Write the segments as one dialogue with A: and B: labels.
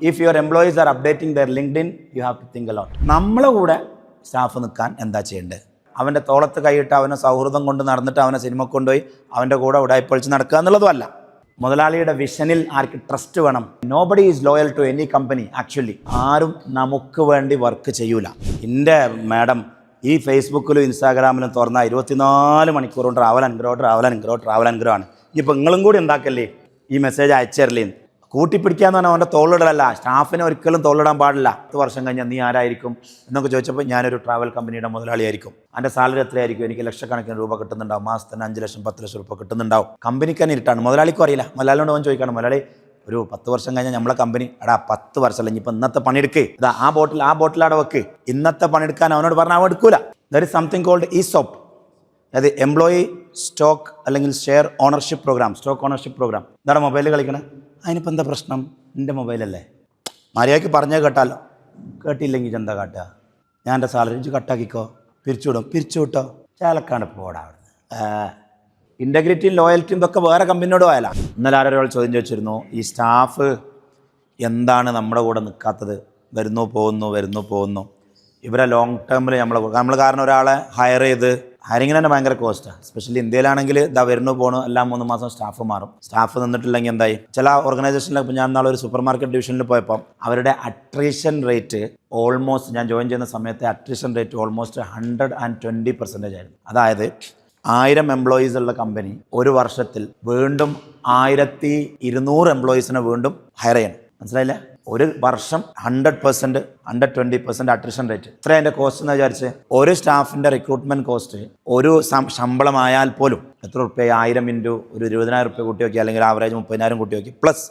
A: If your employees are updating their LinkedIn you have to think a lot നമ്മളെ കൂടെ staff നിൽക്കാൻ എന്താ ചെയ്യേണ്ടത്? അവന്റെ തോളത്ത് കൈയിട്ട് അവനെ സൗഹൃദം കൊണ്ട് നടന്നിട്ട് അവനെ സിനിമ കൊണ്ടുപോയി അവന്റെ കൂടെ ഉടായ്പൊളിച്ച് നടക്കുക എന്നുള്ളതുമല്ല. മുതലാളിയുടെ വിഷനിൽ ആർക്ക് ട്രസ്റ്റ് വേണം? Nobody is loyal to any company actually ആരും നമുക്ക് വേണ്ടി വർക്ക് ചെയ്യൂല. എന്റെ മാഡം ഈ ഫേസ്ബുക്കിലും ഇൻസ്റ്റാഗ്രാമിലും തുറന്ന ഇരുപത്തിനാല് മണിക്കൂറും ട്രാവൽ അനുഗ്രഹം ട്രാവൽ അനുഗ്രഹം ട്രാവൽ അനുഗ്രഹമാണ് ഇപ്പം നിങ്ങളും കൂടി എന്താക്കല്ലേ? ഈ മെസ്സേജ് അയച്ചേരലേ കൂട്ടിപ്പിടിക്കാന്ന് പറഞ്ഞാൽ അവന്റെ തോളിടലല്ല സ്റ്റാഫിനെ ഒരിക്കലും തോളിടാൻ പാടില്ല. പത്ത് വർഷം കഴിഞ്ഞാൽ നീ ആരായിരിക്കും എന്നൊക്കെ ചോദിച്ചപ്പോൾ ഞാനൊരു ട്രാവൽ കമ്പനിയുടെ മുതലാളിയായിരിക്കും. എന്റെ സാലറി എത്രയായിരിക്കും? എനിക്ക് ലക്ഷക്കണക്കിന് രൂപ കിട്ടുന്നുണ്ടാവും. മാസത്തിന് അഞ്ച് ലക്ഷം പത്ത് ലക്ഷം രൂപ കിട്ടുന്നുണ്ടാവും. കമ്പനിക്ക് തന്നെ ഇരുട്ടാണ്. മുതലാളിക്കും അറിയില്ല. മുതലാളിയോട് അവൻ ചോദിക്കണം. മുതലാളി ഒരു പത്ത് വർഷം കഴിഞ്ഞാൽ നമ്മളെ കമ്പനി എടാ പത്ത് വർഷം അല്ലെങ്കിൽ ഇപ്പം ഇന്നത്തെ പണിയെടുക്ക്. ഇതാ ആ ബോട്ടിൽ ആ ബോട്ടിൽ അവിടെ വെക്ക്. ഇന്നത്തെ പണിയെടുക്കാൻ അവനോട് പറഞ്ഞാൽ അവൻ എടുക്കൂല. There is something called ESOP അതായത് എംപ്ലോയി സ്റ്റോക്ക് അല്ലെങ്കിൽ share ownership programme stock ownership programme ഇതാണ് മൊബൈലിൽ കളിക്കണേ? അതിനിപ്പോൾ എന്താ പ്രശ്നം? എന്റെ മൊബൈലല്ലേ മര്യാദയ്ക്ക് പറഞ്ഞേ കേട്ടാലോ. കേട്ടില്ലെങ്കിൽ എന്താ കാട്ടുക ഞാൻ എന്റെ സാലറി കട്ടാക്കിക്കോ പിരിച്ചുവിടും പിരിച്ചു വിട്ടോ? ചേലക്കാണ്ട് പോടാ അവിടുന്ന്. ഇന്റഗ്രിറ്റിയും ലോയൽറ്റിയും ഇതൊക്കെ വേറെ കമ്പനിയോട് പോയാലോ. ഇന്നലെ ആരൊരാൾ ചോദ്യം ചോദിച്ചിരുന്നു ഈ സ്റ്റാഫ് എന്താണ് നമ്മുടെ കൂടെ നിൽക്കാത്തത് വരുന്നു പോകുന്നു വരുന്നു പോകുന്നു? ഇവരെ ലോങ് ടേമിൽ നമ്മൾ നമ്മൾ കാരണം ഒരാളെ ഹയർ ചെയ്ത് ഹയറിങ്ങിന് തന്നെ ഭയങ്കര കോസ്റ്റാണ് സ്പെഷ്യലി ഇന്ത്യയിലാണെങ്കിൽ ഇതാ വരുന്നു പോണു എല്ലാ മൂന്ന് മാസം സ്റ്റാഫ് മാറും. സ്റ്റാഫ് നിന്നിട്ടില്ലെങ്കിൽ എന്തായി? ചില ഓർഗനൈസേഷനിലെ ഞാൻ നാളെ ഒരു സൂപ്പർ മാർക്കറ്റ് ഡിവിഷനിൽ പോയപ്പോൾ അവരുടെ അട്രീഷൻ റേറ്റ് ഓൾമോസ്റ്റ് ഞാൻ ജോയിൻ ചെയ്യുന്ന സമയത്തെ attrition rate almost hundred and twenty percentage ആയിരുന്നു. അതായത് ആയിരം എംപ്ലോയീസ് ഉള്ള കമ്പനി ഒരു വർഷത്തിൽ വീണ്ടും ആയിരത്തി ഇരുന്നൂറ് എംപ്ലോയീസിനെ വീണ്ടും ഹയർ ചെയ്യണം. മനസ്സിലായില്ലേ? ഒരു വർഷം hundred percent hundred twenty percent attrition rate ഇത്ര അതിന്റെ കോസ്റ്റ് എന്ന് വിചാരിച്ച്? ഒരു സ്റ്റാഫിന്റെ റിക്രൂട്ട്മെന്റ് കോസ്റ്റ് ഒരു ശമ്പളം ശമ്പളമായാൽ പോലും എത്ര റുപ്യ ആയിരം ഇന്റു ഒരു ഇരുപതിനായിരം റുപ്യ കൂട്ടി നോക്കി അല്ലെങ്കിൽ ആവറേജ് മുപ്പതിനായിരം കൂട്ടി നോക്കി. പ്ലസ്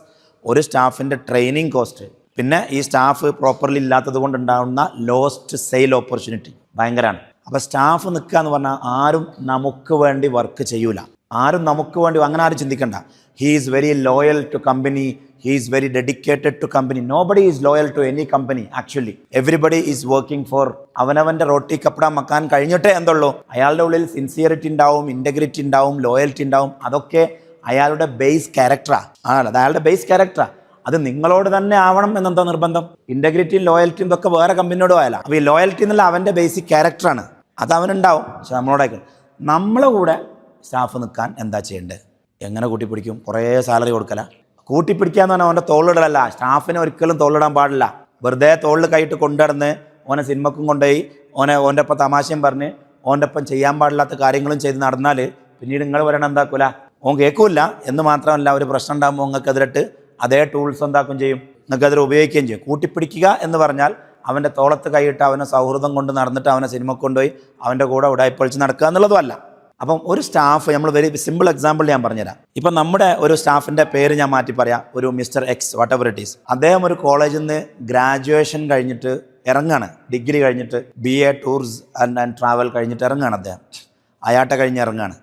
A: ഒരു സ്റ്റാഫിന്റെ ട്രെയിനിങ് കോസ്റ്റ് പിന്നെ ഈ സ്റ്റാഫ് പ്രോപ്പർലി ഇല്ലാത്തത് കൊണ്ട് ഉണ്ടാകുന്ന ലോസ്റ്റ് സെയിൽ ഓപ്പർച്യൂണിറ്റി ഭയങ്കരമാണ് അപ്പോൾ സ്റ്റാഫ് നിൽക്കുക എന്ന് പറഞ്ഞാൽ ആരും നമുക്ക് വേണ്ടി വർക്ക് ചെയ്യൂല. ആരും നമുക്ക് വേണ്ടി അങ്ങനെ ആരും ചിന്തിക്കണ്ട. He is very loyal to company he is very dedicated to company nobody is loyal to any company actually everybody is working for അവനവന്റെ റോട്ടി കപ്പട മക്കാൻ കഴിഞ്ഞിട്ടേ എന്തുള്ളൂ. അയാളുടെ ഉള്ളിൽ സിൻസിയറിറ്റി ഉണ്ടാവും ഇന്റഗ്രിറ്റി ഉണ്ടാവും ലോയൽറ്റി ഉണ്ടാവും. അതൊക്കെ അയാളുടെ ബേസ് ക്യാരക്ടറാണ് ആണ് അത് അയാളുടെ ബേസ് ക്യാരക്ടറാണ് അത് നിങ്ങളോട് തന്നെ ആവണം എന്നെന്താ നിർബന്ധം? ഇന്റഗ്രിറ്റിയും ലോയൽറ്റിയും ഇതൊക്കെ വേറെ കമ്പനിയോട് പോയാല. അപ്പോൾ ഈ ലോയൽറ്റി എന്നുള്ള അവന്റെ ബേസിക് ക്യാരക്ടറാണ് അത് അവനുണ്ടാവും. പക്ഷെ നമ്മളോടൊക്കെ നമ്മളെ കൂടെ സ്റ്റാഫ് നിൽക്കാൻ എന്താ ചെയ്യേണ്ടത് എങ്ങനെ കൂട്ടിപ്പിടിക്കും? കുറേ സാലറി കൊടുക്കല. കൂട്ടിപ്പിടിക്കുക എന്ന് പറഞ്ഞാൽ അവന്റെ തോളിടലല്ല സ്റ്റാഫിനെ ഒരിക്കലും തോളിടാൻ പാടില്ല. വെറുതെ തോളിൽ കൈയിട്ട് കൊണ്ടുനടന്ന് ഓനെ സിനിമക്കും കൊണ്ടുപോയി ഓനെ ഓന്റെ ഒപ്പം തമാശയും പറഞ്ഞ് ഓന്റെ ഒപ്പം ചെയ്യാൻ പാടില്ലാത്ത കാര്യങ്ങളും ചെയ്ത് നടന്നാൽ പിന്നീട് നിങ്ങൾ വരണം എന്താക്കൂല ഓൻ കേൾക്കൂല എന്ന് മാത്രമല്ല ഒരു പ്രശ്നം ഉണ്ടാകുമ്പോൾ നിങ്ങൾക്ക് എതിരിട്ട് അതേ ടൂൾസ് എന്താക്കും ചെയ്യും. നിങ്ങൾക്ക് എതിരെ ഉപയോഗിക്കുകയും ചെയ്യും. കൂട്ടിപ്പിടിക്കുക എന്ന് പറഞ്ഞാൽ അവന്റെ തോളത്ത് കൈയിട്ട് അവനെ സൗഹൃദം കൊണ്ട് നടന്നിട്ട് അവനെ സിനിമ കൊണ്ടുപോയി അവന്റെ കൂടെ ഉടായ്പൊളിച്ച് നടക്കുക എന്നുള്ളതും അല്ല. അപ്പം ഒരു സ്റ്റാഫ് നമ്മൾ വെരി സിമ്പിൾ എക്സാമ്പിൾ ഞാൻ പറഞ്ഞുതരാം. ഇപ്പം നമ്മുടെ ഒരു സ്റ്റാഫിന്റെ പേര് ഞാൻ മാറ്റി പറയാം. ഒരു mister X whatever it is അദ്ദേഹം ഒരു കോളേജിൽ നിന്ന് ഗ്രാജുവേഷൻ കഴിഞ്ഞിട്ട് ഇറങ്ങാണ്. ഡിഗ്രി കഴിഞ്ഞിട്ട് B A tours and and travel കഴിഞ്ഞിട്ട് ഇറങ്ങാണ് അദ്ദേഹം. അയാട്ട കഴിഞ്ഞ് ഇറങ്ങാണ്.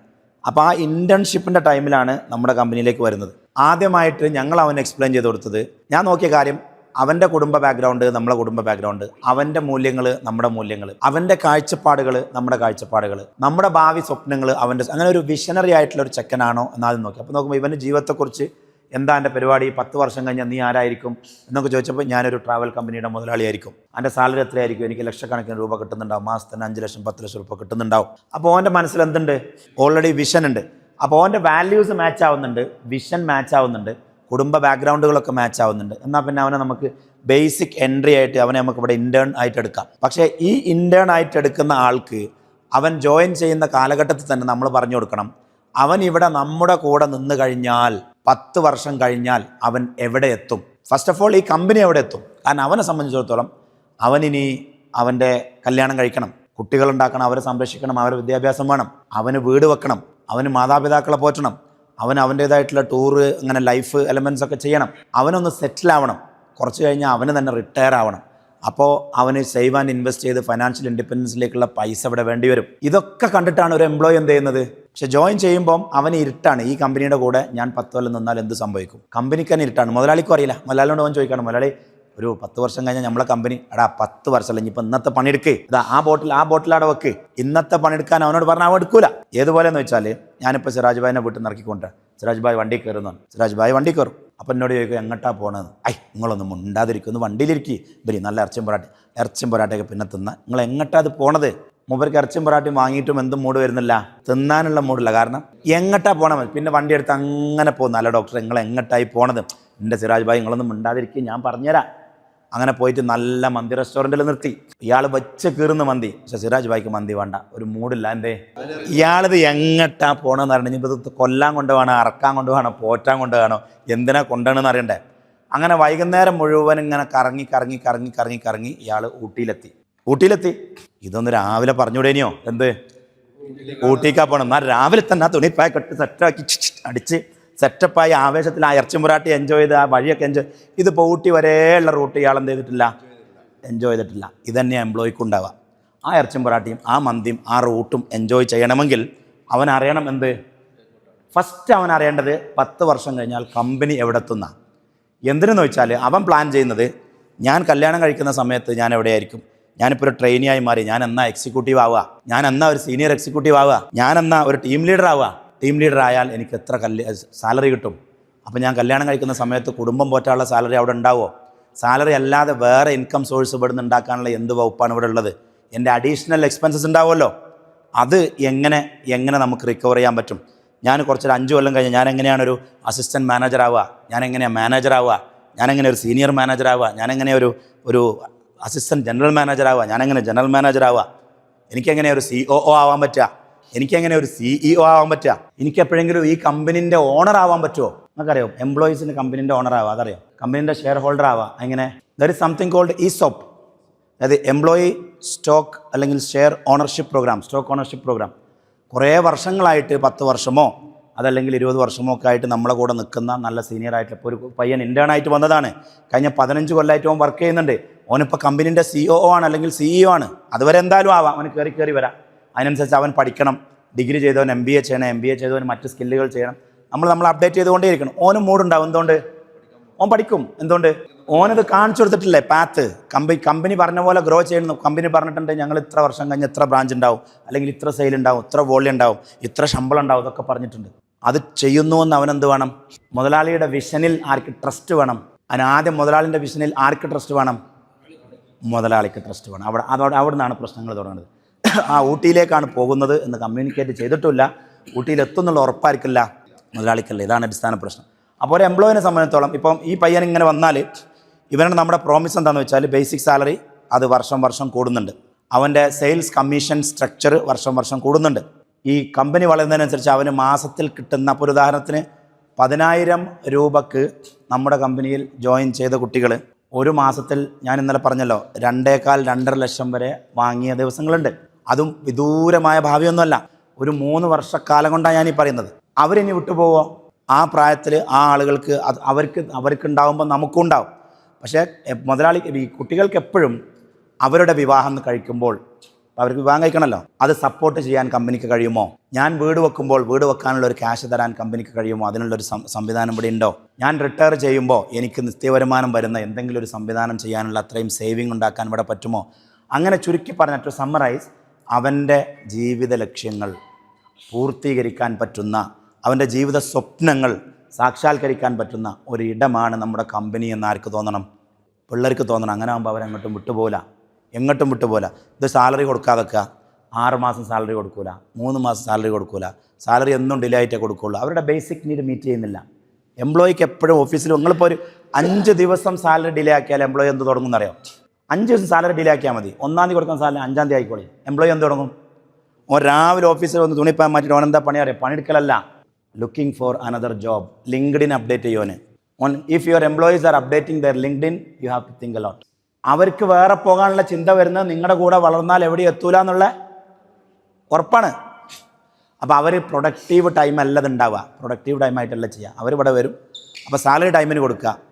A: അപ്പോൾ ആ ഇന്റേൺഷിപ്പിന്റെ ടൈമിലാണ് നമ്മുടെ കമ്പനിയിലേക്ക് വരുന്നത്. ആദ്യമായിട്ട് ഞങ്ങൾ അവന് എക്സ്പ്ലെയിൻ ചെയ്ത് കൊടുത്തത്. ഞാൻ നോക്കിയ കാര്യം അവന്റെ കുടുംബ ബാക്ക്ഗ്രൗണ്ട് നമ്മുടെ കുടുംബ ബാക്ക്ഗ്രൗണ്ട് അവന്റെ മൂല്യങ്ങൾ നമ്മുടെ മൂല്യങ്ങൾ അവന്റെ കാഴ്ചപ്പാടുകൾ നമ്മുടെ കാഴ്ചപ്പാടുകൾ നമ്മുടെ ഭാവി സ്വപ്നങ്ങൾ അവന്റെ അങ്ങനെ ഒരു വിഷനറി ആയിട്ടുള്ള ഒരു ചെക്കനാണോ എന്നാദ്യം നോക്കി. അപ്പോൾ നോക്കുമ്പോൾ ഇവന്റെ ജീവിതത്തെക്കുറിച്ച് എന്താ എന്റെ പരിപാടി? പത്ത് വർഷം കഴിഞ്ഞാൽ നീ ആരായിരിക്കും? എന്നൊക്കെ ചോദിച്ചപ്പോൾ ഞാനൊരു ട്രാവൽ കമ്പനിയുടെ മുതലാളിയായിരിക്കും. എന്റെ സാലറി എത്രയായിരിക്കും? എനിക്ക് ലക്ഷക്കണക്കിന് രൂപ കിട്ടുന്നുണ്ടാവും. മാസത്തിന് അഞ്ച് ലക്ഷം പത്ത് ലക്ഷം രൂപ കിട്ടുന്നുണ്ടാവും. അപ്പോൾ ഓന്റെ മനസ്സിൽ എന്തുണ്ട്? ഓൾറെഡി വിഷൻ ഉണ്ട്. അപ്പോൾ ഓന്റെ വാല്യൂസ് മാച്ച് ആവുന്നുണ്ട്. വിഷൻ മാച്ച് ആവുന്നുണ്ട്. കുടുംബ ബാക്ക്ഗ്രൗണ്ടുകളൊക്കെ മാച്ച് ആവുന്നുണ്ട്. എന്നാൽ പിന്നെ അവനെ നമുക്ക് ബേസിക് എൻട്രി ആയിട്ട് അവനെ നമുക്ക് ഇവിടെ ഇന്റേൺ ആയിട്ട് എടുക്കാം. പക്ഷേ ഈ ഇന്റേൺ ആയിട്ട് എടുക്കുന്ന ആൾക്ക് അവൻ ജോയിൻ ചെയ്യുന്ന കാലഘട്ടത്തിൽ തന്നെ നമ്മൾ പറഞ്ഞു കൊടുക്കണം. അവൻ ഇവിടെ നമ്മുടെ കൂടെ നിന്ന് കഴിഞ്ഞാൽ പത്ത് വർഷം കഴിഞ്ഞാൽ അവൻ എവിടെ എത്തും? ഫസ്റ്റ് ഓഫ് ഓൾ ഈ കമ്പനി എവിടെ എത്തും? കാരണം അവനെ സംബന്ധിച്ചിടത്തോളം അവനിനി അവന്റെ കല്യാണം കഴിക്കണം. കുട്ടികളുണ്ടാക്കണം അവരെ സംരക്ഷിക്കണം അവരെ വിദ്യാഭ്യാസം വേണം. അവന് വീട് വെക്കണം അവന് മാതാപിതാക്കളെ പോറ്റണം. അവൻ അവന്റേതായിട്ടുള്ള ടൂറ് അങ്ങനെ ലൈഫ് എലമെൻസ് ഒക്കെ ചെയ്യണം. അവനൊന്ന് സെറ്റിൽ ആവണം. കുറച്ച് കഴിഞ്ഞാൽ അവന് തന്നെ റിട്ടയർ ആവണം. അപ്പോൾ അവന് സേവ് ആൻഡ് ഇൻവെസ്റ്റ് ചെയ്ത് ഫൈനാൻഷ്യൽ ഇൻഡിപെൻഡൻസിലേക്കുള്ള പൈസ ഇവിടെ വേണ്ടി വരും. ഇതൊക്കെ കണ്ടിട്ടാണ് ഒരു എംപ്ലോയി എന്ത് ചെയ്യുന്നത്? പക്ഷെ ജോയിൻ ചെയ്യുമ്പം അവന് ഇരുട്ടാണ്. ഈ കമ്പനിയുടെ കൂടെ ഞാൻ പത്ത് കൊല്ലം നിന്നാൽ എന്ത് സംഭവിക്കും? കമ്പനിക്ക് തന്നെ ഇരുട്ടാണ്. മുതലാളിക്കും അറിയില്ല. മുതലാളിയോട് അവൻ ചോദിക്കണം മുതലാളി ഒരു പത്ത് വർഷം കഴിഞ്ഞാൽ നമ്മളെ കമ്പനി എടാ പത്ത് വർഷം അല്ലെങ്കിൽ ഇപ്പം ഇന്നത്തെ പണിയെടുക്ക്. ഇതാ ആ ബോട്ടിൽ ആ ബോട്ടിൽ അവിടെ വെക്ക്. ഇന്നത്തെ പണിയെടുക്കാൻ അവനോട് പറഞ്ഞാൽ അവൻ എടുക്കൂല. ഏതുപോലെ എന്ന് വെച്ചാൽ ഞാനിപ്പോൾ സിറാജ് ഭായിനെ വീട്ടിൽ നിന്ന് ഇറക്കിക്കൊണ്ട്. സിറാജ് ഭായ് വണ്ടി കയറുന്നു സിറാജ് ഭായ് വണ്ടി കയറും. അപ്പം എന്നോട് ചോദിക്കും എങ്ങോട്ടാ പോണത് ഐ നിങ്ങളൊന്നും മുണ്ടാതിരിക്കുന്നു വണ്ടിയിലിരിക്കും ബരി നല്ല ഇറച്ചും പൊറാട്ടി ഇറച്ചും പൊറാട്ടയൊക്കെ പിന്നെ തിന്ന. നിങ്ങൾ എങ്ങോട്ടാ അത് പോണത്? മൂപ്പർക്ക് ഇറച്ചും പൊറാട്ടയും വാങ്ങിയിട്ടും എന്തും മൂട് വരുന്നില്ല. തിന്നാനുള്ള മൂടില്ല കാരണം എങ്ങോട്ടാ പോണത് പിന്നെ വണ്ടി എടുത്ത് അങ്ങനെ പോകുന്നു. അല്ല ഡോക്ടർ നിങ്ങൾ എങ്ങോട്ടായി പോണത്? എന്റെ സിറാജ് ഭായ് നിങ്ങളൊന്നും മിണ്ടാതിരിക്കും. ഞാൻ പറഞ്ഞുതരാം. അങ്ങനെ പോയിട്ട് നല്ല മന്തി റെസ്റ്റോറന്റിൽ നിർത്തി. ഇയാൾ വെച്ച് കീറുന്ന മന്തി. പക്ഷെ സിറാജ് ഭായിക്ക് മന്തി വേണ്ട. ഒരു മൂടില്ല. എന്തേ? ഇയാളിത് എങ്ങട്ടാ പോകണമെന്ന് അറിയണം ഇനിയിപ്പോൾ ഇത് കൊല്ലാൻ കൊണ്ടുപോകണോ അറക്കാൻ കൊണ്ടുപോകണോ പോറ്റാൻ കൊണ്ടുപോകണോ എന്തിനാ കൊണ്ടുപോകണമെന്ന് അറിയണ്ടേ? അങ്ങനെ വൈകുന്നേരം മുഴുവൻ ഇങ്ങനെ കറങ്ങി കറങ്ങി കറങ്ങി കറങ്ങി കറങ്ങി ഇയാൾ ഊട്ടിയിലെത്തി. ഊട്ടിയിലെത്തി? ഇതൊന്ന് രാവിലെ പറഞ്ഞുവിടേനിയോ? എന്ത്? ഊട്ടിക്കാ പോകണം എന്നാൽ രാവിലെ തന്നെ ആ തുണിപ്പായ കെട്ട് സെറ്റാക്കി അടിച്ച് സെറ്റപ്പായി ആവേശത്തിൽ ആ ഇറച്ചി മുറാട്ടി എൻജോയ് ചെയ്ത് ആ വഴിയൊക്കെ എൻജോയ് ഇത് ഊട്ടി വരെയുള്ള റൂട്ട് ഇയാൾ എന്ത് ചെയ്തിട്ടില്ല? എൻജോയ് ചെയ്തിട്ടില്ല. ഇതന്നെ എംപ്ലോയിക്ക് ഉണ്ടാവുക. ആ ഇറച്ചി പൊറാട്ടിയും ആ മന്തിയും ആ റൂട്ടും എൻജോയ് ചെയ്യണമെങ്കിൽ അവൻ അറിയണം എന്ത്? ഫസ്റ്റ് അവൻ അറിയേണ്ടത് പത്ത് വർഷം കഴിഞ്ഞാൽ കമ്പനി എവിടെ എത്തുന്ന എന്തിനെന്ന് വെച്ചാൽ അവൻ പ്ലാൻ ചെയ്യുന്നത് ഞാൻ കല്യാണം കഴിക്കുന്ന സമയത്ത് ഞാൻ എവിടെയായിരിക്കും? ഞാനിപ്പോൾ ഒരു ട്രെയിനിയായി മാറി. ഞാൻ എന്നാ എക്സിക്യൂട്ടീവ് ആവുക? ഞാൻ എന്നാ ഒരു സീനിയർ എക്സിക്യൂട്ടീവ് ആവുക? ഞാൻ എന്നാ ഒരു ടീം ലീഡർ ആവുക? ടീം ലീഡർ ആയാൽ എനിക്ക് എത്ര കല്യ സാലറി കിട്ടും? അപ്പോൾ ഞാൻ കല്യാണം കഴിക്കുന്ന സമയത്ത് കുടുംബം പോറ്റാനുള്ള സാലറി അവിടെ ഉണ്ടാവുമോ സാലറി അല്ലാതെ വേറെ ഇൻകം സോഴ്സ് ഇവിടെ നിന്ന് ഉണ്ടാക്കാനുള്ള എന്ത് വകുപ്പാണ് ഇവിടെ ഉള്ളത്? എന്റെ അഡീഷണൽ എക്സ്പെൻസസ് ഉണ്ടാവുമല്ലോ. അത് എങ്ങനെ എങ്ങനെ നമുക്ക് റിക്കവർ ചെയ്യാൻ പറ്റും? ഞാൻ കുറച്ചൊരു അഞ്ച് കൊല്ലം കഴിഞ്ഞ് ഞാൻ എങ്ങനെയാണ് ഒരു അസിസ്റ്റന്റ് മാനേജർ ആവുക? ഞാൻ എങ്ങനെയാണ് മാനേജർ ആവുക? ഞാൻ എങ്ങനെ ഒരു സീനിയർ മാനേജർ ആവുക? ഞാൻ എങ്ങനെ ഒരു ഒരു അസിസ്റ്റന്റ് ജനറൽ മാനേജർ ആവുക? ഞാൻ എങ്ങനെ ജനറൽ മാനേജർ ആവുക? എനിക്കെങ്ങനെ ഒരു സി ഒ ആവാൻ പറ്റുക? എനിക്കെങ്ങനെ ഒരു സിഇഒ ആവാൻ പറ്റുക. എനിക്ക് എപ്പോഴെങ്കിലും ഈ കമ്പനീന്റെ ഓണർ ആവാൻ പറ്റുമോ നമുക്കറിയാം എംപ്ലോയീസിന് കമ്പനീന്റെ ഓണർ ആവാം അതറിയാം? കമ്പനീന്റെ ഷെയർ ഹോൾഡർ ആവാം എങ്ങനെ there is something called ESOP അതായത് എംപ്ലോയി സ്റ്റോക്ക് അല്ലെങ്കിൽ share ownership programme stock ownership programme കുറേ വർഷങ്ങളായിട്ട് പത്ത് വർഷമോ അതല്ലെങ്കിൽ ഇരുപത് വർഷമോ ഒക്കെ ആയിട്ട് നമ്മളെ കൂടെ നിൽക്കുന്ന നല്ല സീനിയർ ആയിട്ടുള്ള ഇപ്പോൾ ഒരു പയ്യൻ ഇന്റേൺ ആയിട്ട് വന്നതാണ്. കഴിഞ്ഞ പതിനഞ്ച് കൊല്ലമായിട്ട് അവൻ വർക്ക് ചെയ്യുന്നുണ്ട്. ഓനിപ്പോൾ കമ്പനീന്റെ സിഇഒ ഒ ആണ് അല്ലെങ്കിൽ സിഇഒ ആണ്. അതുവരെ എന്തായാലും ആവാം. അവന് കയറി കയറി വരാം. അതിനനുസരിച്ച് അവൻ പഠിക്കണം. ഡിഗ്രി ചെയ്തവൻ എം ബി എ ചെയ്യണം. എം ബി എ ചെയ്തവൻ മറ്റ് സ്കില്ലുകൾ ചെയ്യണം. നമ്മൾ നമ്മൾ അപ്ഡേറ്റ് ചെയ്തുകൊണ്ടേ ഇരിക്കണം. ഓനും മൂടുണ്ടാവും എന്തുകൊണ്ട്? ഓൻ പഠിക്കും. എന്തുകൊണ്ട്? ഓനത് കാണിച്ചു കൊടുത്തിട്ടില്ലേ? പാത്ത് കമ്പനി കമ്പനി പറഞ്ഞ പോലെ ഗ്രോ ചെയ്യുന്നു. കമ്പനി പറഞ്ഞിട്ടുണ്ട് ഞങ്ങൾ ഇത്ര വർഷം കഴിഞ്ഞ് ഇത്ര ബ്രാഞ്ച് ഉണ്ടാവും. അല്ലെങ്കിൽ ഇത്ര സെയിൽ ഉണ്ടാവും. ഇത്ര വോളി ഉണ്ടാവും. ഇത്ര ശമ്പളം ഉണ്ടാവും. ഇതൊക്കെ പറഞ്ഞിട്ടുണ്ട്. അത് ചെയ്യുന്നു എന്ന് അവനെന്ത് വേണം? മുതലാളിയുടെ വിഷനിൽ ആർക്ക് ട്രസ്റ്റ് വേണം? അതിന് ആദ്യം മുതലാളിന്റെ വിഷനിൽ ആർക്ക് ട്രസ്റ്റ് വേണം? മുതലാളിക്ക് ട്രസ്റ്റ് വേണം. അവിടെ അതോടെ അവിടെ നിന്നാണ് പ്രശ്നങ്ങൾ തുടങ്ങുന്നത്. ആ ഊട്ടിയിലേക്കാണ് പോകുന്നത് എന്ന് കമ്മ്യൂണിക്കേറ്റ് ചെയ്തിട്ടില്ല. ഊട്ടിയിലെത്തുന്നുള്ള ഉറപ്പായിരിക്കില്ല മുതലാളിക്കല്ല? ഇതാണ് അടിസ്ഥാന പ്രശ്നം. അപ്പോൾ ഒരു എംപ്ലോയിനെ സംബന്ധിച്ചോളം ഇപ്പം ഈ പയ്യൻ ഇങ്ങനെ വന്നാൽ ഇവനാണ് നമ്മുടെ പ്രോമിസ് എന്താണെന്ന് വെച്ചാൽ ബേസിക് സാലറി അത് വർഷം വർഷം കൂടുന്നുണ്ട്. അവന്റെ സെയിൽസ് കമ്മീഷൻ സ്ട്രക്ചർ വർഷം വർഷം കൂടുന്നുണ്ട്. ഈ കമ്പനി വളരുന്നതിനനുസരിച്ച് അവന് മാസത്തിൽ കിട്ടുന്ന ഇപ്പോൾ ഉദാഹരണത്തിന് പതിനായിരം രൂപക്ക് നമ്മുടെ കമ്പനിയിൽ ജോയിൻ ചെയ്ത കുട്ടികൾ ഒരു മാസത്തിൽ ഞാൻ ഇന്നലെ പറഞ്ഞല്ലോ രണ്ടേകാൽ രണ്ടര ലക്ഷം വരെ വാങ്ങിയ ദിവസങ്ങളുണ്ട്. അതും വിദൂരമായ ഭാവിയൊന്നുമല്ല. ഒരു മൂന്ന് വർഷക്കാലം കൊണ്ടാണ് ഞാനീ പറയുന്നത്. അവരിനി വിട്ടുപോവോ? ആ പ്രായത്തിൽ ആ ആളുകൾക്ക് അത് അവർക്ക് അവർക്കുണ്ടാവുമ്പോൾ നമുക്കും ഉണ്ടാവും പക്ഷേ മുതലാളി ഈ കുട്ടികൾക്ക് എപ്പോഴും അവരുടെ വിവാഹം കഴിക്കുമ്പോൾ അവർക്ക് വിവാഹം കഴിക്കണമല്ലോ. അത് സപ്പോർട്ട് ചെയ്യാൻ കമ്പനിക്ക് കഴിയുമോ? ഞാൻ വീട് വെക്കുമ്പോൾ വീട് വെക്കാനുള്ള ഒരു ക്യാഷ് തരാൻ കമ്പനിക്ക് കഴിയുമോ? അതിനുള്ളൊരു സംവിധാനം ഇവിടെ ഉണ്ടോ? ഞാൻ റിട്ടയർ ചെയ്യുമ്പോൾ എനിക്ക് നിത്യവരുമാനം വരുന്ന എന്തെങ്കിലും ഒരു സംവിധാനം ചെയ്യാനുള്ള അത്രയും സേവിങ് ഉണ്ടാക്കാൻ ഇവിടെ പറ്റുമോ? അങ്ങനെ ചുരുക്കി പറഞ്ഞിട്ട് സമ്മറൈസ് അവന്റെ ജീവിത ലക്ഷ്യങ്ങൾ പൂർത്തീകരിക്കാൻ പറ്റുന്ന അവന്റെ ജീവിത സ്വപ്നങ്ങൾ സാക്ഷാത്കരിക്കാൻ പറ്റുന്ന ഒരിടമാണ് നമ്മുടെ കമ്പനി എന്ന് ആർക്ക് തോന്നണം? പിള്ളേർക്ക് തോന്നണം. അങ്ങനെ ആകുമ്പോൾ അവരെങ്ങോട്ടും വിട്ടുപോല എങ്ങോട്ടും വിട്ടുപോല ഇത് സാലറി കൊടുക്കാതൊക്കെ ആറ് മാസം സാലറി കൊടുക്കൂല. മൂന്ന് മാസം സാലറി കൊടുക്കൂല. സാലറി എന്നും ഡിലേ ആയിട്ടേ കൊടുക്കുള്ളൂ. അവരുടെ ബേസിക് നീഡ് മീറ്റ് ചെയ്യുന്നില്ല. എംപ്ലോയിക്ക് എപ്പോഴും ഓഫീസിൽ നിങ്ങളിപ്പോൾ ഒരു അഞ്ച് ദിവസം സാലറി ഡിലേ ആക്കിയാൽ എംപ്ലോയി എന്ത് തുടങ്ങുന്നറിയോ അഞ്ച് ദിവസം സാലറി ഡിലേ ആക്കിയാൽ മതി. ഒന്നാം തീയതി കൊടുക്കുന്ന സാലറി അഞ്ചാം തീയതി ആയിക്കോളി. എംപ്ലോയി എന്ത് തുടങ്ങും? ഓൻ രാവിലെ ഓഫീസിൽ വന്ന് തുണിപ്പാൻ മാറ്റിയിട്ട് ഓൻ എന്താ പണി അറിയാം? പണിയെടുക്കലല്ല. Looking for another job LinkedIn update ചെയ്യുവാന് on if your employees are updating their LinkedIn you have to think a lot അവർക്ക് വേറെ പോകാനുള്ള ചിന്ത വരുന്നത് നിങ്ങളുടെ കൂടെ വളർന്നാൽ എവിടെ എത്തൂല എന്നുള്ള ഉറപ്പാണ്. അപ്പോൾ അവർ പ്രൊഡക്റ്റീവ് ടൈം അല്ല ഉണ്ടാവുക. പ്രൊഡക്റ്റീവ് ടൈമായിട്ടല്ല ചെയ്യുക. അവരിവിടെ വരും. അപ്പോൾ സാലറി ടൈമിന് കൊടുക്കുക.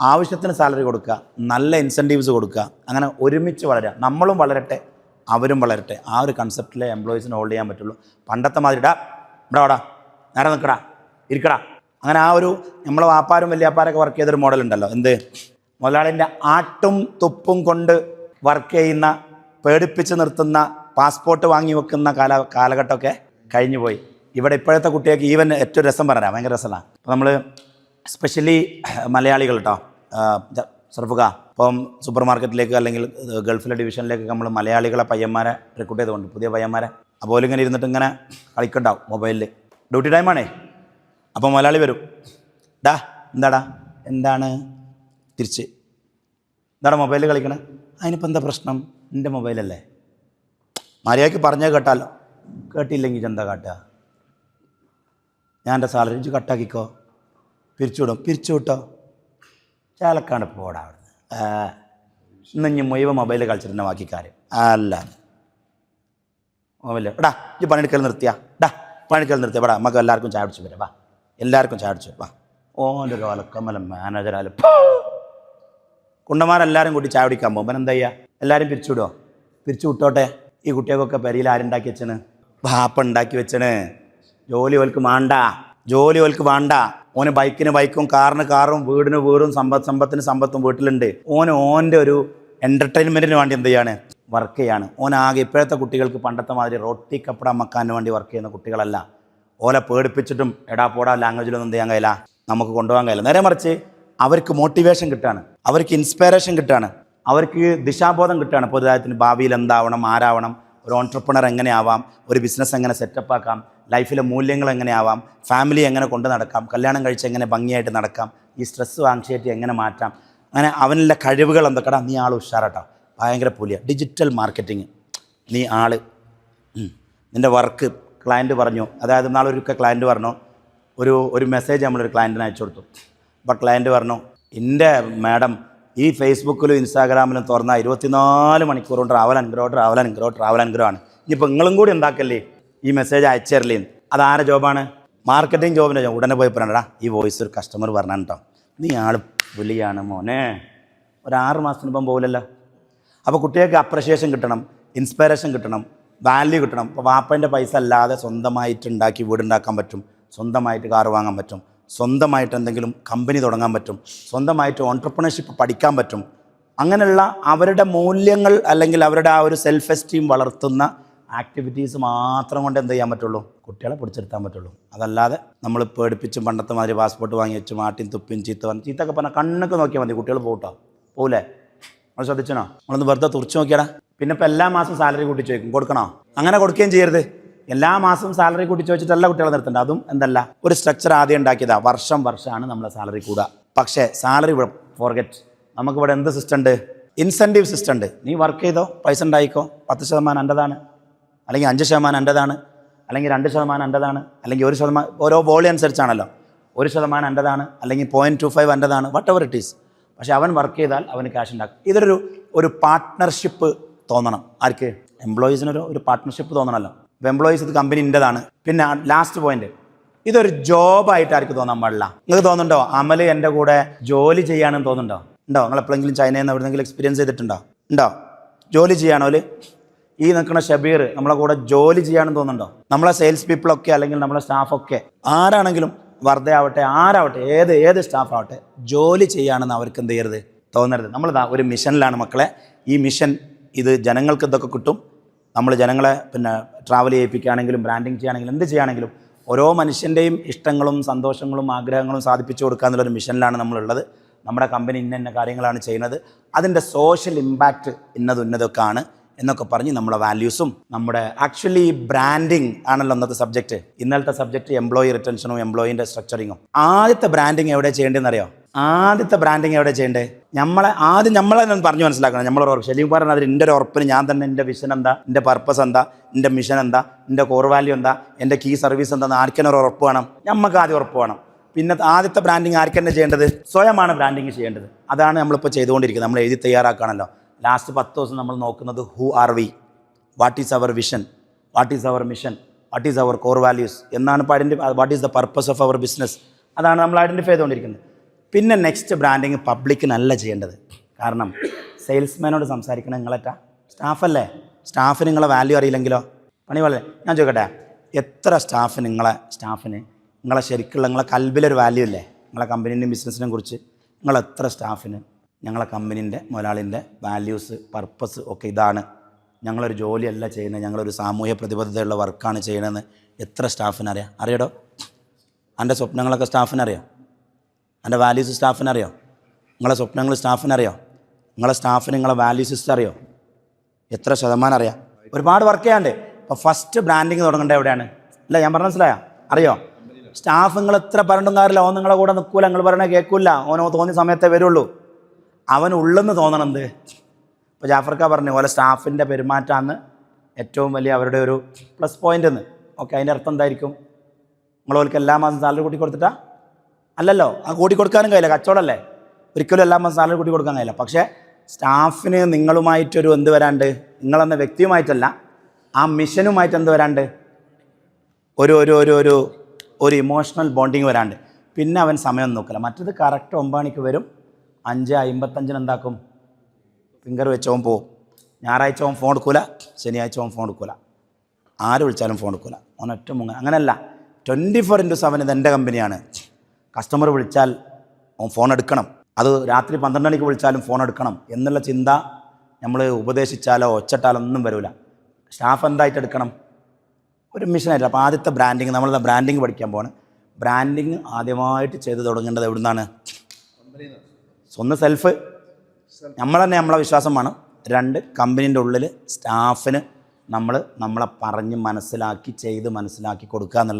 A: ആവശ്യത്തിന് സാലറി കൊടുക്കുക നല്ല ഇൻസെന്റീവ്സ് കൊടുക്കുക അങ്ങനെ ഒരുമിച്ച് വളരുക. നമ്മളും വളരട്ടെ അവരും വളരട്ടെ. ആ ഒരു കൺസെപ്റ്റിലെ എംപ്ലോയീസിനെ ഹോൾഡ് ചെയ്യാൻ പറ്റുള്ളൂ. പണ്ടത്തെ മാതിരി ഇടാ ഇവിടെ വാടാ നേരെ നിൽക്കടാ ഇരിക്കടാ. അങ്ങനെ ആ ഒരു നമ്മളെ വാപ്പാരും വലിയാപ്പാരൊക്കെ വർക്ക് ചെയ്തൊരു മോഡൽ ഉണ്ടല്ലോ. എന്ത്? മുതലാളിന്റെ ആട്ടും തുപ്പും കൊണ്ട് വർക്ക് ചെയ്യുന്ന പേടിപ്പിച്ച് നിർത്തുന്ന പാസ്പോർട്ട് വാങ്ങി വെക്കുന്ന കാല കാലഘട്ടമൊക്കെ കഴിഞ്ഞു പോയി ഇവിടെ ഇപ്പോഴത്തെ കുട്ടികൾക്ക് ഈവൻ ഏറ്റവും രസം പറയാം ഭയങ്കര രസമാണ്. അപ്പോൾ നമ്മൾ സ്പെഷ്യലി മലയാളികൾ കേട്ടോ സർഫുക ഇപ്പം സൂപ്പർ മാർക്കറ്റിലേക്ക് അല്ലെങ്കിൽ ഗൾഫിലെ ഡിവിഷനിലേക്കൊക്കെ നമ്മൾ മലയാളികളെ പയ്യന്മാരെ റിക്രൂട്ട് ചെയ്തുകൊണ്ട് പുതിയ പയ്യന്മാരെ അപ്പോൾ ഇങ്ങനെ ഇരുന്നിട്ട് ഇങ്ങനെ കളിക്കണ്ടാവും മൊബൈലിൽ ഡ്യൂട്ടി ടൈമാണേ അപ്പോൾ മലയാളി വരും. ഡാ എന്താടാ? എന്താണ്? തിരിച്ച്. എന്താണ് മൊബൈലിൽ കളിക്കണേ? അതിനിപ്പോൾ എന്താ പ്രശ്നം? എന്റെ മൊബൈലല്ലേ മര്യാദയ്ക്ക് പറഞ്ഞേ കേട്ടാലോ. കേട്ടില്ലെങ്കിൽ എന്താ കാട്ടുക ഞാൻ എന്റെ സാലറി കട്ടാക്കിക്കോ പിരിച്ചു പിരിച്ചുവിട്ടോ? പിരിച്ചു വിട്ടോ ചാലക്കാണ്ട് പോടാ അവിടുന്ന്. ഇന്ന് ഇനി മുഴുവൻ മൊബൈലിൽ കളിച്ചിരുന്ന ബാക്കി കാര്യം. അല്ല. മൊബൈൽ എടാ ഈ പണിയെടുക്കൽ നിർത്തിയാ. ഡാ പണിയെടുക്കൽ നിർത്തിയാ. പടാ നമുക്ക് എല്ലാവർക്കും ചായ പിടിച്ച് വരാം. വാ. എല്ലാവർക്കും ചായ പിടിച്ച് വാ. ഓന്റെ ഒരു ഒലക്കമ്മല മാനേജറാലും കുണ്ടന്മാരെല്ലാവരും കൂടി ചായ പിടിക്കാൻ പോകുമ്പോൾ എന്താ ചെയ്യുക എല്ലാവരും പിരിച്ചു വിടുമോ പിരിച്ചു വിട്ടോട്ടെ ഈ കുട്ടികൾക്കൊക്കെ പെരിയിൽ ആരുണ്ടാക്കി വെച്ചണ്? വാപ്പ ഉണ്ടാക്കി വെച്ചണ്. ജോലി ഓൽക്ക് വേണ്ട. ജോലി ഓൽക്ക് വേണ്ട. ഓന് ബൈക്കിന് ബൈക്കും കാറിന് കാറും വീടിന് വീടും സമ്പത്ത് സമ്പത്തിന് സമ്പത്തും വീട്ടിലുണ്ട്. ഓൻ ഓന്റെ ഒരു എന്റർടൈൻമെന്റിന് വേണ്ടി എന്ത് ചെയ്യാണ്? വർക്ക് ചെയ്യാണ്. ഓൻ ആകെ ഇപ്പോഴത്തെ കുട്ടികൾക്ക് പണ്ടത്തെ മാതിരി റൊട്ടി കപ്പട മക്കാന് വേണ്ടി വർക്ക് ചെയ്യുന്ന കുട്ടികളല്ല. ഓലെ പേടിപ്പിച്ചിട്ടും എടാ പോടാ ലാംഗ്വേജിലൊന്നും എന്ത് ചെയ്യാൻ കഴിയില്ല. നമുക്ക് കൊണ്ടുപോകാൻ കഴിയില്ല. നേരെ മറിച്ച് അവർക്ക് മോട്ടിവേഷൻ കിട്ടാണ്. അവർക്ക് ഇൻസ്പിറേഷൻ കിട്ടാണ്. അവർക്ക് ദിശാബോധം കിട്ടുകയാണ് പൊതുതായത്തിന് ഭാവിയിൽ എന്താവണം ആരാവണം. ഒരു ഓൺട്രപ്രണർ എങ്ങനെയാവാം ഒരു ബിസിനസ് എങ്ങനെ സെറ്റപ്പ് ആക്കാം ലൈഫിലെ മൂല്യങ്ങൾ എങ്ങനെയാവാം ഫാമിലി എങ്ങനെ കൊണ്ടു നടക്കാം കല്യാണം കഴിച്ച് എങ്ങനെ ഭംഗിയായിട്ട് നടക്കാം ഈ സ്ട്രെസ് ആങ്ഷൈറ്റി എങ്ങനെ മാറ്റാം അങ്ങനെ അവനിലെ കഴിവുകൾ എന്തൊക്കെടാ നീ ആൾ ഉഷാറാട്ടോ. ഭയങ്കര പുലിയ. ഡിജിറ്റൽ മാർക്കറ്റിംഗ് നീ ആൾ. നിന്റെ വർക്ക് ക്ലയന്റ് പറഞ്ഞു. അതായത് നാളെ ഒരു ക്ലയന്റ് പറഞ്ഞു. ഒരു ഒരു മെസ്സേജ് നമ്മളൊരു ക്ലയന്റിന് അയച്ചു കൊടുത്തു. അപ്പോൾ ക്ലയന്റ് പറഞ്ഞു എന്റെ മാഡം ഈ ഫേസ്ബുക്കിലും ഇൻസ്റ്റാഗ്രാമിലും തുറന്ന ഇരുപത്തിനാല് മണിക്കൂറും travel Anugraho travel Anugraho travel അനുഗ്രഹമാണ് ഇനിയിപ്പോൾ നിങ്ങളും കൂടി ഉണ്ടാക്കല്ലേ ഈ മെസ്സേജ് അയച്ചു അതാരെ ജോബാണ് മാർക്കറ്റിംഗ് ജോബിന്റെ ജോബ് ഉടനെ പോയി പറയണടാ ഈ വോയിസ് ഒരു കസ്റ്റമർ പറഞ്ഞാണ് കേട്ടോ നീ ആൾ പുലിയാണ് മോനെ. ഒരു ആറ് മാസത്തിന് ഇപ്പം പോകില്ലല്ലോ അപ്പോൾ കുട്ടികൾക്ക് അപ്രിഷിയേഷൻ കിട്ടണം ഇൻസ്പിറേഷൻ കിട്ടണം വാല്യൂ കിട്ടണം. ഇപ്പോൾ വാപ്പന്റെ പൈസ അല്ലാതെ സ്വന്തമായിട്ട് ഉണ്ടാക്കി വീടുണ്ടാക്കാൻ പറ്റും. സ്വന്തമായിട്ട് കാറ് വാങ്ങാൻ പറ്റും. സ്വന്തമായിട്ട് എന്തെങ്കിലും കമ്പനി തുടങ്ങാൻ പറ്റും സ്വന്തമായിട്ട് ഓൺട്രപ്രണർഷിപ്പ് പഠിക്കാൻ പറ്റും. അങ്ങനെയുള്ള അവരുടെ മൂല്യങ്ങൾ അല്ലെങ്കിൽ അവരുടെ ആ ഒരു സെൽഫ് എസ്റ്റീം വളർത്തുന്ന ആക്ടിവിറ്റീസ് മാത്രം കൊണ്ട് എന്ത് ചെയ്യാൻ പറ്റുള്ളൂ? കുട്ടികളെ പിടിച്ചെടുത്താൻ പറ്റുള്ളൂ. അതല്ലാതെ നമ്മൾ പേടിപ്പിച്ചും പണ്ടത്തെ മാതിരി പാസ്പോർട്ട് വാങ്ങി വെച്ച് മാട്ടിൻ തുപ്പിയും ചീത്ത പറഞ്ഞു ചീത്തൊക്കെ പറഞ്ഞാൽ കണ്ണൊക്കെ നോക്കിയാൽ മതി കുട്ടികൾ പോകട്ടോ പോകില്ലേ നമ്മൾ ശ്രദ്ധിച്ചണോ? നമ്മളൊന്ന് വെറുതെ തുറച്ച് നോക്കിയാടാ. പിന്നെ ഇപ്പം എല്ലാ മാസം സാലറി കൂട്ടി ചോദിക്കും. കൊടുക്കണോ? അങ്ങനെ കൊടുക്കുകയും ചെയ്യരുത്. എല്ലാ മാസവും സാലറി കൂട്ടി ചോദിച്ചിട്ടല്ല കുട്ടികളെ നിർത്തേണ്ടത് അതും എന്തല്ല ഒരു സ്ട്രക്ചർ ആദ്യം ഉണ്ടാക്കിയതാ. വർഷം വർഷമാണ് നമ്മളെ സാലറി കൂടുക. പക്ഷേ സാലറി ഫോർഗറ്റ് നമുക്കിവിടെ എന്ത് സിസ്റ്റം ഉണ്ട്? ഇൻസെന്റീവ് സിസ്റ്റം ഉണ്ട്. നീ വർക്ക് ചെയ്തോ? പൈസ ഉണ്ടായിക്കോ? പത്ത് ശതമാനം എന്റെതാണ് അല്ലെങ്കിൽ അഞ്ച് ശതമാനം എന്റെതാണ് അല്ലെങ്കിൽ രണ്ട് ശതമാനം എന്റെതാണ് അല്ലെങ്കിൽ ഒരു ശതമാനം ഓരോ വോളി അനുസരിച്ചാണല്ലോ. ഒരു ശതമാനം എന്റെതാണ് അല്ലെങ്കിൽ പോയിന്റ് ടു ഫൈവ് എന്റെതാണ് വട്ട് എവർ ഇറ്റ് ഈസ് പക്ഷേ അവൻ വർക്ക് ചെയ്താൽ അവന് ക്യാഷ് ഉണ്ടാക്കും ഇതൊരു ഒരു പാർട്ട്ണർഷിപ്പ് തോന്നണം. ആർക്ക്? എംപ്ലോയീസിനൊരു ഒരു പാർട്ട്ണർഷിപ്പ് തോന്നണമല്ലോ. എംപ്ലോയീസ് ഇത് കമ്പനി ഇന്റെതാണ് പിന്നെ ലാസ്റ്റ് പോയിന്റ് ഇതൊരു ജോബായിട്ട് ആർക്ക് തോന്നാൻ പാടില്ല. നിങ്ങൾക്ക് തോന്നുന്നുണ്ടോ? അമൽ എന്റെ കൂടെ ജോലി ചെയ്യാണെന്ന് തോന്നുന്നുണ്ടോ? ഉണ്ടോ? നിങ്ങൾ എപ്പോഴെങ്കിലും ചൈനയിൽ നിന്ന് എവിടെയെങ്കിലും എക്സ്പീരിയൻസ് ചെയ്തിട്ടുണ്ടോ? ഉണ്ടോ? ജോലി ചെയ്യാണോ ഈ നിൽക്കുന്ന ഷബീർ നമ്മളെ കൂടെ ജോലി ചെയ്യാണെന്ന് തോന്നുന്നുണ്ടോ? നമ്മളെ സെയിൽസ് പീപ്പിളൊക്കെ അല്ലെങ്കിൽ നമ്മളെ സ്റ്റാഫൊക്കെ ആരാണെങ്കിലും വർദ്ധ ആവട്ടെ ആരാവട്ടെ ഏത് ഏത് സ്റ്റാഫ് ആവട്ടെ ജോലി ചെയ്യാണെന്ന് അവർക്ക് എന്ത് ചെയ്യരുത്? തോന്നരുത്. നമ്മളിതാ ഒരു മിഷനിലാണ് മക്കളെ. ഈ മിഷൻ ഇത് ജനങ്ങൾക്ക് ഇതൊക്കെ കിട്ടും. നമ്മൾ ജനങ്ങളെ പിന്നെ ട്രാവൽ ചെയ്യിപ്പിക്കുകയാണെങ്കിലും ബ്രാൻഡിങ് ചെയ്യുകയാണെങ്കിലും എന്ത് ചെയ്യുകയാണെങ്കിലും ഓരോ മനുഷ്യന്റെയും ഇഷ്ടങ്ങളും സന്തോഷങ്ങളും ആഗ്രഹങ്ങളും സാധിപ്പിച്ചു കൊടുക്കുക എന്നുള്ളൊരു മിഷനിലാണ് നമ്മളുള്ളത്. നമ്മുടെ കമ്പനി ഇന്ന ഇന്ന കാര്യങ്ങളാണ് ചെയ്യുന്നത്. അതിന്റെ സോഷ്യൽ ഇമ്പാക്റ്റ് ഇന്നത് ഉന്നതൊക്കെയാണ് എന്നൊക്കെ പറഞ്ഞ് നമ്മുടെ വാല്യൂസും നമ്മുടെ ആക്ച്വലി ബ്രാൻഡിങ് ആണല്ലോ അന്നത്തെ സബ്ജക്റ്റ് ഇന്നലത്തെ സബ്ജക്റ്റ് എംപ്ലോയി റിട്ടൻഷനും എംപ്ലോയിന്റെ സ്ട്രക്ചറിങ്ങും ആദ്യത്തെ ബ്രാൻഡിങ് എവിടെ ചെയ്യേണ്ടതെന്ന് അറിയോ ആദ്യത്തെ ബ്രാൻഡിങ് എവിടെ ചെയ്യേണ്ടത് നമ്മളെ ആദ്യം നമ്മളെ തന്നെ പറഞ്ഞു മനസ്സിലാക്കണം. നമ്മളൊരു ഉറപ്പ്. ശരിക്കും പറഞ്ഞാൽ അതിൽ എന്റെ ഒരു ഉറപ്പിന് ഞാൻ തന്നെ എന്റെ വിഷൻ എന്താ? എന്റെ പർപ്പസ് എന്താ? എന്റെ മിഷൻ എന്താ? എന്റെ കോർ വാല്യൂ എന്താ? എന്റെ കീ സർവീസ് എന്താ? ആർക്കെന്നെ ഒരു ഉറപ്പ് വേണം? നമുക്ക് ആദ്യം ഉറപ്പ് വേണം. പിന്നെ ആദ്യത്തെ ബ്രാൻഡിങ് ആർക്കെന്നെ ചെയ്യേണ്ടത്? സ്വയമാണ് ബ്രാൻഡിങ് ചെയ്യേണ്ടത്. അതാണ് നമ്മളിപ്പോൾ ചെയ്തുകൊണ്ടിരിക്കുന്നത്. നമ്മൾ എഴുതി തയ്യാറാക്കുകയാണല്ലോ ലാസ്റ്റ് പത്ത് ദിവസം നമ്മൾ നോക്കുന്നത് who are we what is our vision what is our mission what is our core values എന്നാണ് ഇപ്പോൾ identity what is the purpose of our business അതാണ് നമ്മൾ ഐഡന്റിഫൈ ചെയ്തുകൊണ്ടിരിക്കുന്നത്. പിന്നെ നെക്സ്റ്റ് ബ്രാൻഡിങ് പബ്ലിക്കിനല്ല ചെയ്യേണ്ടത്. കാരണം സെയിൽസ്മാനോട് സംസാരിക്കണം നിങ്ങളെറ്റാ? സ്റ്റാഫല്ലേ സ്റ്റാഫിന് നിങ്ങളെ വാല്യൂ അറിയില്ലെങ്കിലോ? പണി വളരെ ഞാൻ ചോദിക്കട്ടെ? എത്ര സ്റ്റാഫ് നിങ്ങളെ സ്റ്റാഫിന് നിങ്ങളെ ശരിക്കുള്ള നിങ്ങളെ കൽബിലൊരു വാല്യൂ ഇല്ലേ? നിങ്ങളെ കമ്പനീന്റെയും ബിസിനസ്സിനെയും കുറിച്ച്. നിങ്ങൾ എത്ര സ്റ്റാഫിന് ഞങ്ങളെ കമ്പനീന്റെ മുതലാളിന്റെ വാല്യൂസ് പർപ്പസ് ഒക്കെ ഇതാണ്. ഞങ്ങളൊരു ജോലിയല്ല ചെയ്യുന്നത്. ഞങ്ങളൊരു സാമൂഹ്യ പ്രതിബദ്ധതയുള്ള വർക്കാണ് ചെയ്യണമെന്ന് എത്ര സ്റ്റാഫിനറിയാം അറിയടോ? എന്റെ സ്വപ്നങ്ങളൊക്കെ സ്റ്റാഫിനറിയാം എന്റെ വാല്യൂസ് സ്റ്റാഫിനറിയോ? നിങ്ങളെ സ്വപ്നങ്ങൾ സ്റ്റാഫിനറിയോ? നിങ്ങളെ സ്റ്റാഫിന് നിങ്ങളെ വാല്യൂ സിസ്റ്റം അറിയോ? എത്ര ശതമാനം അറിയാം? ഒരുപാട് വർക്ക് ചെയ്യാണ്ട് ഇപ്പോൾ ഫസ്റ്റ് ബ്രാൻഡിങ് തുടങ്ങേണ്ടത് എവിടെയാണ്? അല്ല ഞാൻ പറഞ്ഞ മനസ്സിലായോ? അറിയോ? സ്റ്റാഫ് നിങ്ങൾ എത്ര പറഞ്ഞിട്ടും കാര്യമില്ല. നിങ്ങളെ കൂടെ നിൽക്കൂല നിങ്ങൾ പറയണേ കേൾക്കില്ല ഓനോ തോന്നിയ സമയത്തേ വരുള്ളൂ. അവൻ ഉള്ളെന്ന് തോന്നണം എന്ത്? ഇപ്പോൾ ജാഫർക്ക പറഞ്ഞു പോലെ സ്റ്റാഫിന്റെ പെരുമാറ്റമാണ് ഏറ്റവും വലിയ അവരുടെ ഒരു പ്ലസ് പോയിന്റ് എന്ന്. ഓക്കെ അതിന്റെ അർത്ഥം എന്തായിരിക്കും? നിങ്ങളോർക്ക് എല്ലാ മാസം സാലറി കൂട്ടി കൊടുത്തിട്ടാ? അല്ലല്ലോ ആ കൂടി കൊടുക്കാനും കഴിയില്ല. കച്ചവടമല്ലേ ഒരിക്കലും എല്ലാ മാസം സാലറി കൂട്ടി കൊടുക്കാൻ കഴിയില്ല. പക്ഷേ സ്റ്റാഫിന് നിങ്ങളുമായിട്ടൊരു എന്ത് വരാണ്ട്? നിങ്ങളെന്ന വ്യക്തിയുമായിട്ടല്ല ആ മിഷനുമായിട്ട് എന്ത് വരാണ്ട്? ഒരു ഒരു ഒരു ഒരു ഒരു ഇമോഷണൽ ബോണ്ടിങ് വരാണ്ട്. പിന്നെ അവൻ സമയം നോക്കില്ല. മറ്റത് കറക്റ്റ് ഒമ്പത് മണിക്ക് വരും. അഞ്ച് അമ്പത്തഞ്ചിന് എന്താക്കും? ഫിംഗർ വെച്ചവൻ പോവും. ഞായറാഴ്ച അവൻ ഫോൺ എടുക്കൂല ശനിയാഴ്ച അവൻ ഫോൺ എടുക്കൂല. ആര് വിളിച്ചാലും ഫോൺ എടുക്കൂല. അവൻ ഒറ്റ മുങ്ങ അങ്ങനെയല്ല. ട്വന്റി ഫോർ ഇന്റു സെവൻ ഇത് എന്റെ കമ്പനിയാണ് കസ്റ്റമർ വിളിച്ചാൽ ഫോൺ എടുക്കണം. അത് രാത്രി പന്ത്രണ്ട് മണിക്ക് വിളിച്ചാലും ഫോൺ എടുക്കണം എന്നുള്ള ചിന്ത നമ്മൾ ഉപദേശിച്ചാലോ ഒച്ചട്ടാലോ ഒന്നും വരില്ല സ്റ്റാഫ് എന്തായിട്ട് എടുക്കണം? ഒരു മിഷനായിട്ട് അപ്പോൾ ആദ്യത്തെ ബ്രാൻഡിങ് നമ്മൾ ബ്രാൻഡിങ് പഠിക്കാൻ പോവാണ്. ബ്രാൻഡിങ് ആദ്യമായിട്ട് ചെയ്ത് തുടങ്ങേണ്ടത് എവിടുന്നാണ്? ഒന്ന് സെൽഫ് നമ്മൾ തന്നെ നമ്മളെ വിശ്വാസം വേണം. രണ്ട് കമ്പനീന്റെ ഉള്ളിൽ സ്റ്റാഫിന് നമ്മൾ നമ്മളെ പറഞ്ഞ് മനസ്സിലാക്കി ചെയ്ത് മനസ്സിലാക്കി കൊടുക്കുക എന്നുള്ള